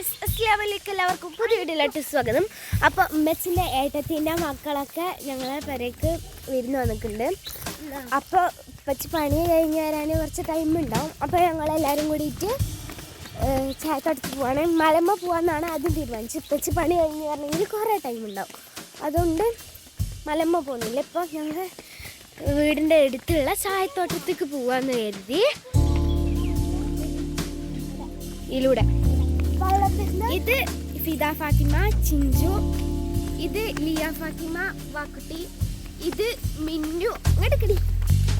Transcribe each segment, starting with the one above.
Guys അസ്ലാമലേക്ക് എല്ലാവർക്കും പുതിയ വീഡിയോയിലോട്ട് സ്വാഗതം. അപ്പോൾ ഉമ്മച്ചിന്റെ ഏട്ടത്തിന്റെ മക്കളൊക്കെ ഞങ്ങളെ പെരേക്ക് വിരുന്ന് വന്നിട്ടുണ്ട്. അപ്പോൾ പച്ച പണി കഴിഞ്ഞ് വരാൻ കുറച്ച് ടൈം ഉണ്ടാവും. അപ്പോൾ ഞങ്ങളെല്ലാവരും കൂടിയിട്ട് ചായത്തോട്ടത്ത് പോവാണ്. മലമ്മ പോകാമെന്നാണ് ആദ്യം തീരുമാനിച്ചത്. പച്ച പണി കഴിഞ്ഞ് വരണമെങ്കിൽ കുറേ ടൈം ഉണ്ടാവും. അതുകൊണ്ട് മലമ്മ പോകുന്നില്ല. ഇപ്പോൾ ഞങ്ങൾ വീടിന്റെ അടുത്തുള്ള ചായത്തോട്ടത്തേക്ക് പോവാന്ന് കരുതി. ഇതിലൂടെ. ഇത് ഫിദ ഫാത്തിമ ചിഞ്ചു. ഇത് ലിയ ഫാത്തിമ വാക്കുട്ടി. ഇത് മിന്നു. അങ്ങോട്ട് കിടി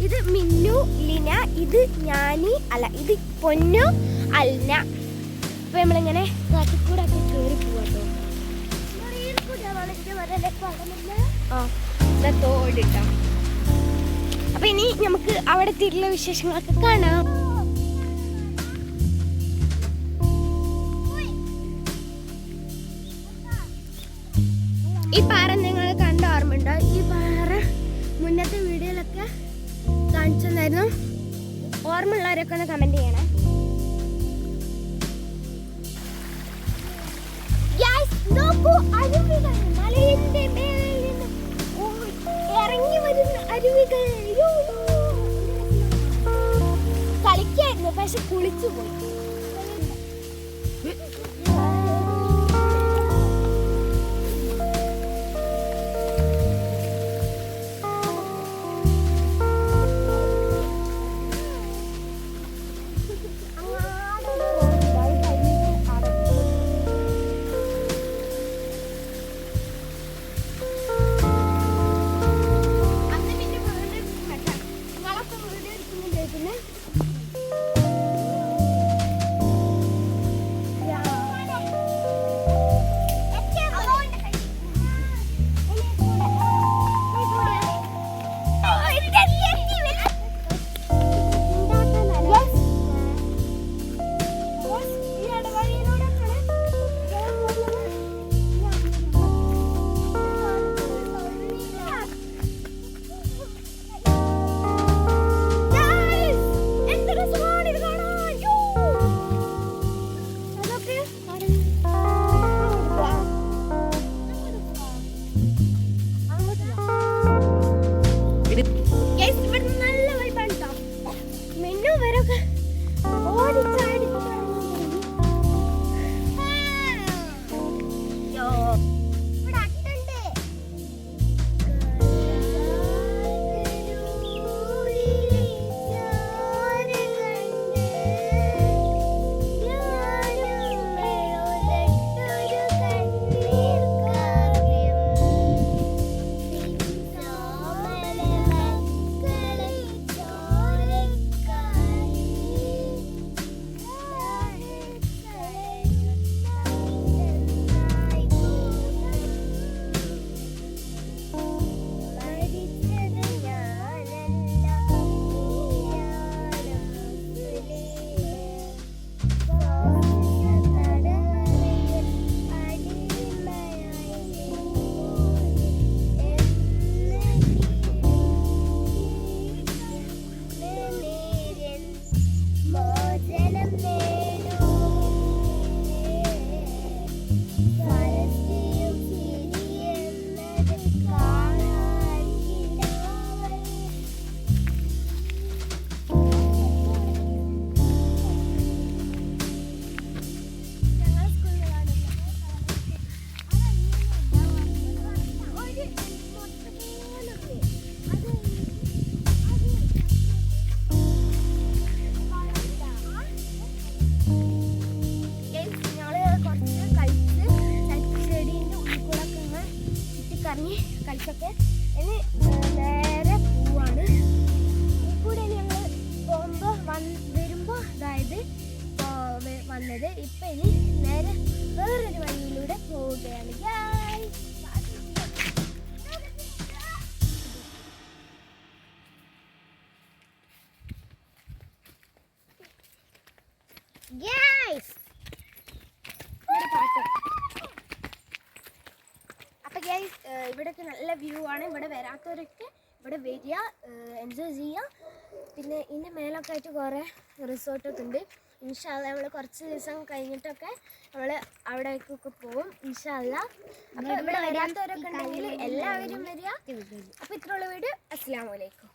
ഇത് മിന്നു ലിന ഇത് ഞാനി അല്ല ഇത് പൊന്നു അൽന. അപ്പൊ നമ്മളിങ്ങനെ കാട്ടിക്കൂടെ ഒക്കെ കയറി പോവാട്ടോ തോടിട്ടോ. അപ്പൊ ഇനി നമുക്ക് അവിടെ തിരിയുള്ള വിശേഷങ്ങളൊക്കെ കാണാം. ഈ പാറ നിങ്ങൾ കണ്ട ഓർമ്മയുണ്ടോ? ഈ പാറ മുന്നത്തെ വീഡിയോയിലൊക്കെ കാണിച്ചെന്നായിരുന്നു. ഓർമ്മ ഓർമ്മയുള്ളവരൊക്കെ ഒന്ന് കമന്റ് ചെയ്യണേ. കളിക്കായിരുന്നു പക്ഷെ കുളിച്ചു പോയി Lemonade. ഇനി നേരെ പോവാണ്. ഈ കൂടെ ഞങ്ങൾ പോകുമ്പോൾ വന്ന് വരുമ്പോൾ അതായത് വന്നത്. ഇപ്പം ഇനി നേരെ വേറൊരു വഴിയിലൂടെ പോവുകയാണ്. Guys. ഇവിടെയൊക്കെ നല്ല വ്യൂ ആണ്. ഇവിടെ വരാത്തവരൊക്കെ ഇവിടെ വരിക എൻജോയ് ചെയ്യുക. പിന്നെ ഇതിന്റെ മേലൊക്കെ ആയിട്ട് കുറേ റിസോർട്ടൊക്കെ ഉണ്ട്. ഇൻഷാല്ല നമ്മൾ കുറച്ച് ദിവസം കഴിഞ്ഞിട്ടൊക്കെ നമ്മൾ അവിടേക്കൊക്കെ പോവും ഇൻഷാല്ല അപ്പോൾ ഇവിടെ വരാത്തവരൊക്കെ ഉണ്ടെങ്കിൽ എല്ലാവരും വരിക. അപ്പോൾ ഇത്രയുള്ള വീട്. അസ്സാം വലൈക്കും